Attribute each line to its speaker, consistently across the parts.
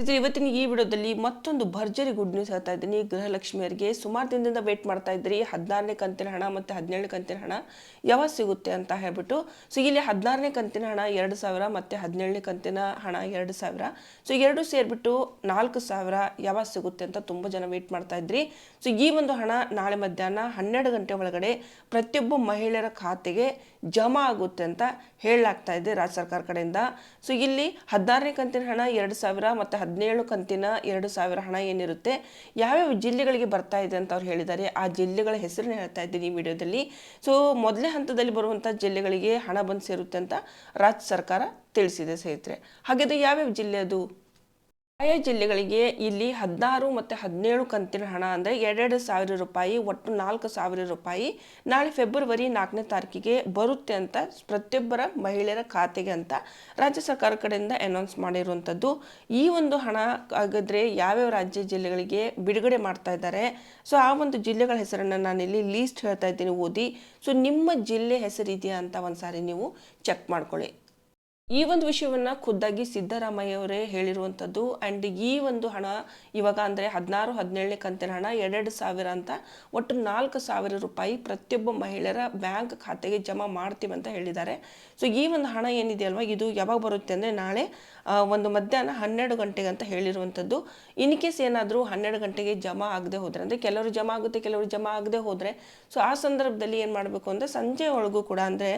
Speaker 1: ಇದು ಇವತ್ತಿನ ಈ ವಿಡಿಯೋದಲ್ಲಿ ಮತ್ತೊಂದು ಭರ್ಜರಿ ಗುಡ್ ನ್ಯೂಸ್ ಹೇಳ್ತಾ ಇದ್ದೀನಿ. ಗೃಹಲಕ್ಷ್ಮಿಯರಿಗೆ ಸುಮಾರು ದಿನದಿಂದ ವೇಟ್ ಮಾಡ್ತಾ ಇದ್ರಿ ಹದಿನಾರನೇ ಕಂತಿನ ಹಣ ಮತ್ತು ಹದಿನೇಳನೇ ಕಂತಿನ ಹಣ ಯಾವಾಗ ಸಿಗುತ್ತೆ ಅಂತ ಹೇಳ್ಬಿಟ್ಟು. ಸೊ ಇಲ್ಲಿ ಹದಿನಾರನೇ ಕಂತಿನ ಹಣ ಎರಡು ಸಾವಿರ ಮತ್ತು ಹದಿನೇಳನೇ ಕಂತಿನ ಹಣ ಎರಡು ಸಾವಿರ. ಸೊ ಎರಡು ಸೇರಿಬಿಟ್ಟು ನಾಲ್ಕು ಸಾವಿರ ಯಾವಾಗ ಸಿಗುತ್ತೆ ಅಂತ ತುಂಬ ಜನ ವೇಟ್ ಮಾಡ್ತಾ ಇದ್ರಿ. ಸೊ ಈ ಒಂದು ಹಣ ನಾಳೆ ಮಧ್ಯಾಹ್ನ ಹನ್ನೆರಡು ಗಂಟೆ ಒಳಗಡೆ ಪ್ರತಿಯೊಬ್ಬ ಮಹಿಳೆಯರ ಖಾತೆಗೆ ಜಮಾ ಆಗುತ್ತೆ ಅಂತ ಹೇಳಲಾಗ್ತಾ ಇದೆ ರಾಜ್ಯ ಸರ್ಕಾರ ಕಡೆಯಿಂದ. ಸೊ ಇಲ್ಲಿ ಹದಿನಾರನೇ ಕಂತಿನ ಹಣ, ಎರಡು ಸಾವಿರ ಮತ್ತು ಹದಿನೇಳು ಕಂತಿನ ಎರಡು ಸಾವಿರ ಹಣ ಏನಿರುತ್ತೆ, ಯಾವ್ಯಾವ ಜಿಲ್ಲೆಗಳಿಗೆ ಬರ್ತಾ ಇದೆ ಅಂತ ಅವ್ರು ಹೇಳಿದ್ದಾರೆ. ಆ ಜಿಲ್ಲೆಗಳ ಹೆಸರನ್ನ ಹೇಳ್ತಾ ಇದ್ದೀನಿ ಈ ವಿಡಿಯೋದಲ್ಲಿ. ಸೊ ಮೊದಲನೇ ಹಂತದಲ್ಲಿ ಬರುವಂಥ ಜಿಲ್ಲೆಗಳಿಗೆ ಹಣ ಬಂದು ಸೇರುತ್ತೆ ಅಂತ ರಾಜ್ಯ ಸರ್ಕಾರ ತಿಳಿಸಿದೆ ಸ್ನೇಹಿತರೆ. ಹಾಗಾದ್ರೆ ಯಾವ್ಯಾವ ಜಿಲ್ಲೆ ಅದು? ಆಯಾ ಜಿಲ್ಲೆಗಳಿಗೆ ಇಲ್ಲಿ ಹದಿನಾರು ಮತ್ತು ಹದಿನೇಳು ಕಂತಿನ ಹಣ ಅಂದರೆ ಎರಡೆರಡು ಸಾವಿರ ರೂಪಾಯಿ, ಒಟ್ಟು ನಾಲ್ಕು ಸಾವಿರ ರೂಪಾಯಿ ನಾಳೆ ಫೆಬ್ರವರಿ ನಾಲ್ಕನೇ ತಾರೀಕಿಗೆ ಬರುತ್ತೆ ಅಂತ ಪ್ರತಿಯೊಬ್ಬರ ಮಹಿಳೆಯರ ಖಾತೆಗೆ ಅಂತ ರಾಜ್ಯ ಸರ್ಕಾರ ಕಡೆಯಿಂದ ಅನೌನ್ಸ್ ಮಾಡಿರುವಂಥದ್ದು. ಈ ಒಂದು ಹಣ ಹಾಗಾದರೆ ಯಾವ್ಯಾವ ರಾಜ್ಯ ಜಿಲ್ಲೆಗಳಿಗೆ ಬಿಡುಗಡೆ ಮಾಡ್ತಾ ಇದ್ದಾರೆ? ಸೊ ಆ ಒಂದು ಜಿಲ್ಲೆಗಳ ಹೆಸರನ್ನು ನಾನಿಲ್ಲಿ ಲೀಸ್ಟ್ ಹೇಳ್ತಾ ಇದ್ದೀನಿ ಓದಿ. ಸೊ ನಿಮ್ಮ ಜಿಲ್ಲೆ ಹೆಸರಿದೆಯಾ ಅಂತ ಒಂದ್ಸಾರಿ ನೀವು ಚೆಕ್ ಮಾಡ್ಕೊಳ್ಳಿ. ಈ ಒಂದು ವಿಷಯವನ್ನ ಖುದ್ದಾಗಿ ಸಿದ್ದರಾಮಯ್ಯ ಅವರೇ ಹೇಳಿರುವಂಥದ್ದು. ಆ್ಯಂಡ್ ಈ ಒಂದು ಹಣ ಇವಾಗ ಅಂದರೆ ಹದಿನಾರು, ಹದಿನೇಳನೇ ಕಂತಿನ ಹಣ ಎರಡೆರಡು ಸಾವಿರ ಅಂತ ಒಟ್ಟು ನಾಲ್ಕು ಸಾವಿರ ರೂಪಾಯಿ ಪ್ರತಿಯೊಬ್ಬ ಮಹಿಳೆಯರ ಬ್ಯಾಂಕ್ ಖಾತೆಗೆ ಜಮಾ ಮಾಡ್ತೀವಿ ಅಂತ ಹೇಳಿದ್ದಾರೆ. ಸೊ ಈ ಒಂದು ಹಣ ಏನಿದೆ ಅಲ್ವಾ? ಇದು ಯಾವಾಗ ಬರುತ್ತೆ ಅಂದರೆ ನಾಳೆ ಒಂದು ಮಧ್ಯಾಹ್ನ ಹನ್ನೆರಡು ಗಂಟೆಗೆ ಅಂತ ಹೇಳಿರುವಂಥದ್ದು. ಇನ್ ಕೇಸ್ ಏನಾದರೂ ಹನ್ನೆರಡು ಗಂಟೆಗೆ ಜಮಾ ಆಗದೆ ಹೋದರೆ, ಅಂದರೆ ಕೆಲವರು ಜಮಾ ಆಗುತ್ತೆ, ಕೆಲವರು ಜಮಾ ಆಗದೆ ಹೋದರೆ, ಸೊ, ಆ ಸಂದರ್ಭದಲ್ಲಿ ಏನು ಮಾಡಬೇಕು ಅಂದರೆ ಸಂಜೆ ಒಳಗೂ ಕೂಡ ಅಂದರೆ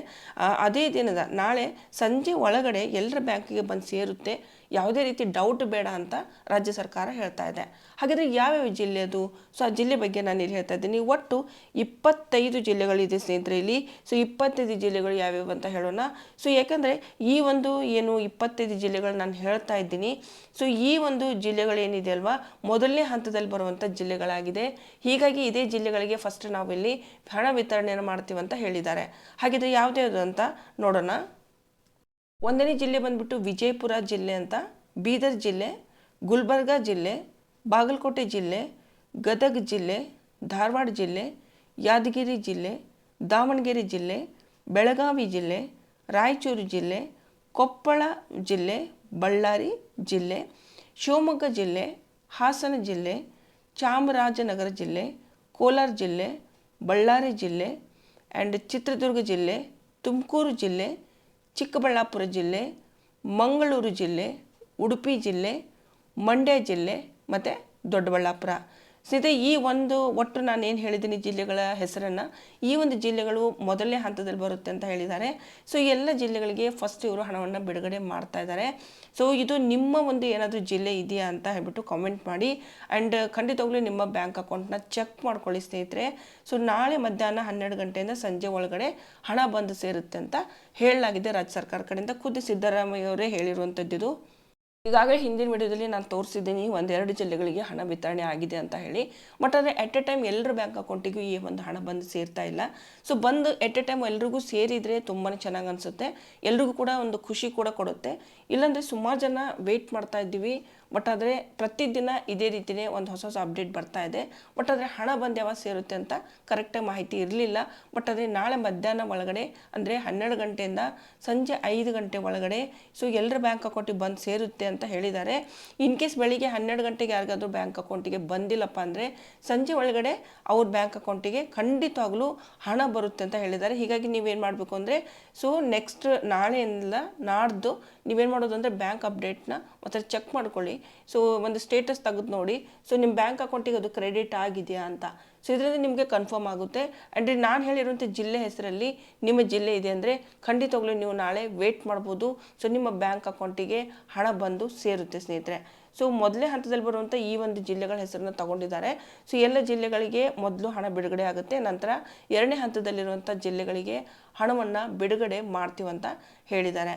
Speaker 1: ಅದೇ ದಿನದ ನಾಳೆ ಸಂಜೆ ಒಳಗಡೆ ಎಲ್ಲರ ಬ್ಯಾಂಕಿಗೆ ಬಂದು ಸೇರುತ್ತೆ. ಯಾವುದೇ ರೀತಿ ಡೌಟ್ ಬೇಡ ಅಂತ ರಾಜ್ಯ ಸರ್ಕಾರ ಹೇಳ್ತಾ ಇದೆ. ಹಾಗಾದರೆ ಯಾವ್ಯಾವ ಜಿಲ್ಲೆ ಅದು? ಸೊ ಆ ಜಿಲ್ಲೆ ಬಗ್ಗೆ ನಾನು ಇಲ್ಲಿ ಹೇಳ್ತಾ ಇದ್ದೀನಿ. ಒಟ್ಟು ಇಪ್ಪತ್ತೈದು ಜಿಲ್ಲೆಗಳಿದೆ ಸ್ನೇಹಿತರೆ ಇಲ್ಲಿ. ಸೊ ಇಪ್ಪತ್ತೈದು ಜಿಲ್ಲೆಗಳು ಯಾವ್ಯಾವು ಅಂತ ಹೇಳೋಣ. ಸೊ ಯಾಕಂದರೆ ಈ ಒಂದು ಏನು ಇಪ್ಪತ್ತೈದು ಜಿಲ್ಲೆಗಳು ನಾನು ಹೇಳ್ತಾ ಇದ್ದೀನಿ. ಸೊ ಈ ಒಂದು ಜಿಲ್ಲೆಗಳೇನಿದೆ ಅಲ್ವಾ? ಮೊದಲನೇ ಹಂತದಲ್ಲಿ ಬರುವಂಥ ಜಿಲ್ಲೆಗಳಾಗಿದೆ. ಹೀಗಾಗಿ ಇದೇ ಜಿಲ್ಲೆಗಳಿಗೆ ಫಸ್ಟ್ ನಾವು ಇಲ್ಲಿ ಹಣ ವಿತರಣೆಯನ್ನು ಅಂತ ಹೇಳಿದ್ದಾರೆ. ಹಾಗಿದ್ರೆ ಯಾವುದ್ಯಾವುದು ಅಂತ ನೋಡೋಣ. ಒಂದನೇ ಜಿಲ್ಲೆ ಬಂದ್ಬಿಟ್ಟು ವಿಜಯಪುರ ಜಿಲ್ಲೆ ಅಂತ, ಬೀದರ್ ಜಿಲ್ಲೆ, ಗುಲ್ಬರ್ಗ ಜಿಲ್ಲೆ, ಬಾಗಲಕೋಟೆ ಜಿಲ್ಲೆ, ಗದಗ ಜಿಲ್ಲೆ, ಧಾರವಾಡ ಜಿಲ್ಲೆ, ಯಾದಗಿರಿ ಜಿಲ್ಲೆ, ದಾವಣಗೆರೆ ಜಿಲ್ಲೆ, ಬೆಳಗಾವಿ ಜಿಲ್ಲೆ, ರಾಯಚೂರು ಜಿಲ್ಲೆ, ಕೊಪ್ಪಳ ಜಿಲ್ಲೆ, ಬಳ್ಳಾರಿ ಜಿಲ್ಲೆ, ಶಿವಮೊಗ್ಗ ಜಿಲ್ಲೆ, ಹಾಸನ ಜಿಲ್ಲೆ, ಚಾಮರಾಜನಗರ ಜಿಲ್ಲೆ, ಕೋಲಾರ ಜಿಲ್ಲೆ, ಬಳ್ಳಾರಿ ಜಿಲ್ಲೆ ಆ್ಯಂಡ್ ಚಿತ್ರದುರ್ಗ ಜಿಲ್ಲೆ, ತುಮಕೂರು ಜಿಲ್ಲೆ ಚಿಕ್ಕಬಳ್ಳಾಪುರ ಜಿಲ್ಲೆ ಮಂಗಳೂರು ಜಿಲ್ಲೆ ಉಡುಪಿ ಜಿಲ್ಲೆ ಮಂಡ್ಯ ಜಿಲ್ಲೆ ಮತ್ತು ದೊಡ್ಡಬಳ್ಳಾಪುರ. ಸ್ನೇಹಿತರೆ, ಈ ಒಂದು ಒಟ್ಟು ನಾನು ಏನು ಹೇಳಿದ್ದೀನಿ ಜಿಲ್ಲೆಗಳ ಹೆಸರನ್ನು, ಈ ಒಂದು ಜಿಲ್ಲೆಗಳು ಮೊದಲನೇ ಹಂತದಲ್ಲಿ ಬರುತ್ತೆ ಅಂತ ಹೇಳಿದ್ದಾರೆ. ಸೊ ಎಲ್ಲ ಜಿಲ್ಲೆಗಳಿಗೆ ಫಸ್ಟ್ ಇವರು ಹಣವನ್ನು ಬಿಡುಗಡೆ ಮಾಡ್ತಾ ಇದ್ದಾರೆ. ಸೊ ಇದು ನಿಮ್ಮ ಒಂದು ಏನಾದರೂ ಜಿಲ್ಲೆ ಇದೆಯಾ ಅಂತ ಹೇಳ್ಬಿಟ್ಟು ಕಾಮೆಂಟ್ ಮಾಡಿ. ಆ್ಯಂಡ್ ಖಂಡಿತವಾಗ್ಲೂ ನಿಮ್ಮ ಬ್ಯಾಂಕ್ ಅಕೌಂಟ್ನ ಚೆಕ್ ಮಾಡ್ಕೊಳ್ಳಿ ಸ್ನೇಹಿತರೆ. ಸೊ ನಾಳೆ ಮಧ್ಯಾಹ್ನ ಹನ್ನೆರಡು ಗಂಟೆಯಿಂದ ಸಂಜೆ ಒಳಗಡೆ ಹಣ ಬಂದು ಸೇರುತ್ತೆ ಅಂತ ಹೇಳಲಾಗಿದೆ ರಾಜ್ಯ ಸರ್ಕಾರ ಕಡೆಯಿಂದ. ಖುದ್ದು ಸಿದ್ದರಾಮಯ್ಯ ಅವರೇ ಹೇಳಿರುವಂಥದ್ದು ಈಗಾಗಲೇ ಹಿಂದಿನ ವಿಡಿಯೋದಲ್ಲಿ ನಾನು ತೋರಿಸಿದ್ದೀನಿ, ಒಂದೆರಡು ಜಿಲ್ಲೆಗಳಿಗೆ ಹಣ ವಿತರಣೆ ಆಗಿದೆ ಅಂತ ಹೇಳಿ. ಬಟ್ ಆದರೆ ಎಟ್ ಎ ಟೈಮ್ ಎಲ್ಲರ ಬ್ಯಾಂಕ್ ಅಕೌಂಟಿಗೂ ಈ ಒಂದು ಹಣ ಬಂದು ಸೇರ್ತಾ ಇಲ್ಲ. ಸೊ ಬಂದು ಎಟ್ ಎ ಟೈಮ್ ಎಲ್ರಿಗೂ ಸೇರಿದರೆ ತುಂಬಾ ಚೆನ್ನಾಗಿ ಅನಿಸುತ್ತೆ. ಎಲ್ರಿಗೂ ಕೂಡ ಒಂದು ಖುಷಿ ಕೂಡ ಕೊಡುತ್ತೆ. ಇಲ್ಲಾಂದರೆ ಸುಮಾರು ಜನ ವೆಯ್ಟ್ ಮಾಡ್ತಾ ಇದ್ದೀವಿ. ಬಟ್ ಆದರೆ ಪ್ರತಿದಿನ ಇದೇ ರೀತಿಯೇ ಒಂದು ಹೊಸ ಹೊಸ ಅಪ್ಡೇಟ್ ಬರ್ತಾ ಇದೆ. ಬಟ್ ಆದರೆ ಹಣ ಬಂದು ಯಾವಾಗ ಸೇರುತ್ತೆ ಅಂತ ಕರೆಕ್ಟಾಗಿ ಮಾಹಿತಿ ಇರಲಿಲ್ಲ. ಬಟ್ ಆದರೆ ನಾಳೆ ಮಧ್ಯಾಹ್ನ ಒಳಗಡೆ ಅಂದರೆ ಹನ್ನೆರಡು ಗಂಟೆಯಿಂದ ಸಂಜೆ ಐದು ಗಂಟೆ ಒಳಗಡೆ ಸೊ ಎಲ್ಲರ ಬ್ಯಾಂಕ್ ಅಕೌಂಟಿಗೆ ಬಂದು ಸೇರುತ್ತೆ ಅಂತ ಹೇಳಿದ್ದಾರೆ. ಇನ್ ಕೇಸ್ ಬೆಳಿಗ್ಗೆ ಹನ್ನೆರಡು ಗಂಟೆಗೆ ಯಾರಿಗಾದರೂ ಬ್ಯಾಂಕ್ ಅಕೌಂಟಿಗೆ ಬಂದಿಲ್ಲಪ್ಪ ಅಂದರೆ ಸಂಜೆ ಒಳಗಡೆ ಅವ್ರ ಬ್ಯಾಂಕ್ ಅಕೌಂಟಿಗೆ ಖಂಡಿತವಾಗ್ಲೂ ಹಣ ಬರುತ್ತೆ ಅಂತ ಹೇಳಿದ್ದಾರೆ. ಹೀಗಾಗಿ ನೀವೇನು ಮಾಡಬೇಕು ಅಂದರೆ ಸೊ ನೆಕ್ಸ್ಟ್ ನಾಳೆಯಿಂದ ನಾಡ್ದು ನೀವೇನು ಮಾಡೋದು ಅಂದರೆ ಬ್ಯಾಂಕ್ ಅಪ್ಡೇಟ್ನ ಮತ್ತು ಚೆಕ್ ಮಾಡ್ಕೊಳ್ಳಿ. ಸೊ ಒಂದು ಸ್ಟೇಟಸ್ ತೆಗೆದು ನೋಡಿ. ಸೊ ನಿಮ್ಮ ಬ್ಯಾಂಕ್ ಅಕೌಂಟಿಗೆ ಅದು ಕ್ರೆಡಿಟ್ ಆಗಿದೆಯಾ ಅಂತ. ಸೊ ಇದರಿಂದ ನಿಮಗೆ ಕನ್ಫರ್ಮ್ ಆಗುತ್ತೆ. ಆ್ಯಂಡ್ ನಾನು ಹೇಳಿರುವಂಥ ಜಿಲ್ಲೆ ಹೆಸರಲ್ಲಿ ನಿಮ್ಮ ಜಿಲ್ಲೆ ಇದೆ ಅಂದರೆ ಖಂಡಿತವಾಗ್ಲೂ ನೀವು ನಾಳೆ ವೇಟ್ ಮಾಡ್ಬೋದು. ಸೊ ನಿಮ್ಮ ಬ್ಯಾಂಕ್ ಅಕೌಂಟಿಗೆ ಹಣ ಬಂದು ಸೇರುತ್ತೆ ಸ್ನೇಹಿತರೆ. ಸೊ ಮೊದಲೇ ಹಂತದಲ್ಲಿ ಬರುವಂಥ ಈ ಒಂದು ಜಿಲ್ಲೆಗಳ ಹೆಸರನ್ನ ತಗೊಂಡಿದ್ದಾರೆ. ಸೊ ಎಲ್ಲ ಜಿಲ್ಲೆಗಳಿಗೆ ಮೊದಲು ಹಣ ಬಿಡುಗಡೆ ಆಗುತ್ತೆ. ನಂತರ ಎರಡನೇ ಹಂತದಲ್ಲಿರುವಂಥ ಜಿಲ್ಲೆಗಳಿಗೆ ಹಣವನ್ನು ಬಿಡುಗಡೆ ಮಾಡ್ತೀವಂತ ಹೇಳಿದ್ದಾರೆ.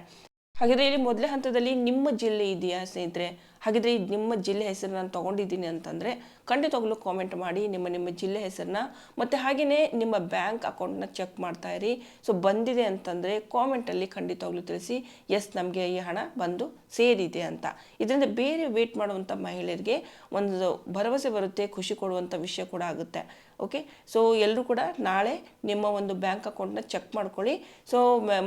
Speaker 1: ಹಾಗಿದ್ರೆ ಇಲ್ಲಿ ಮೊದಲೇ ಹಂತದಲ್ಲಿ ನಿಮ್ಮ ಜಿಲ್ಲೆ ಇದೆಯಾ ಸ್ನೇಹಿತರೆ? ಹಾಗಿದ್ರೆ ನಿಮ್ಮ ಜಿಲ್ಲೆ ಹೆಸರು ನಾನು ತೊಗೊಂಡಿದ್ದೀನಿ ಅಂತಂದರೆ ಖಂಡಿತವಾಗ್ಲೂ ಕಾಮೆಂಟ್ ಮಾಡಿ, ನಿಮ್ಮ ನಿಮ್ಮ ಜಿಲ್ಲೆ ಹೆಸರನ್ನ ಮತ್ತು ಹಾಗೆಯೇ ನಿಮ್ಮ ಬ್ಯಾಂಕ್ ಅಕೌಂಟ್ನ ಚೆಕ್ ಮಾಡ್ತಾ ಇರಿ. ಸೊ ಬಂದಿದೆ ಅಂತಂದರೆ ಕಾಮೆಂಟಲ್ಲಿ ಖಂಡಿತವಾಗ್ಲೂ ತಿಳಿಸಿ ಎಸ್ ನಮಗೆ ಈ ಹಣ ಬಂದು ಸೇರಿದೆ ಅಂತ. ಇದರಿಂದ ಬೇರೆ ವೇಟ್ ಮಾಡುವಂಥ ಮಹಿಳೆಯರಿಗೆ ಒಂದು ಭರವಸೆ ಬರುತ್ತೆ, ಖುಷಿ ಕೊಡುವಂಥ ವಿಷಯ ಕೂಡ ಆಗುತ್ತೆ. ಓಕೆ ಸೊ ಎಲ್ಲರೂ ಕೂಡ ನಾಳೆ ನಿಮ್ಮ ಒಂದು ಬ್ಯಾಂಕ್ ಅಕೌಂಟ್ನ ಚೆಕ್ ಮಾಡ್ಕೊಳ್ಳಿ. ಸೊ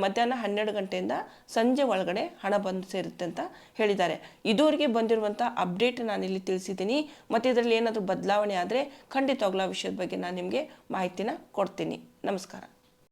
Speaker 1: ಮಧ್ಯಾಹ್ನ ಹನ್ನೆರಡು ಗಂಟೆಯಿಂದ ಸಂಜೆ ಒಳಗಡೆ ಹಣ ಬಂದು ಸೇರುತ್ತೆ ಅಂತ ಹೇಳಿದ್ದಾರೆ. ಇದುವರೆಗೆ ಬಂದಿರುವಂಥ ಅಪ್ಡೇಟ್ ನಾನು ಇಲ್ಲಿ ತಿಳಿಸಿದ್ದೀನಿ. ಮತ್ತು ಇದರಲ್ಲಿ ಏನಾದರೂ ಬದಲಾವಣೆ ಆದರೆ ಖಂಡಿತವಾಗ್ಲೂ ಆ ವಿಷಯದ ಬಗ್ಗೆ ನಾನು ನಿಮಗೆ ಮಾಹಿತಿನ ಕೊಡ್ತೀನಿ. ನಮಸ್ಕಾರ.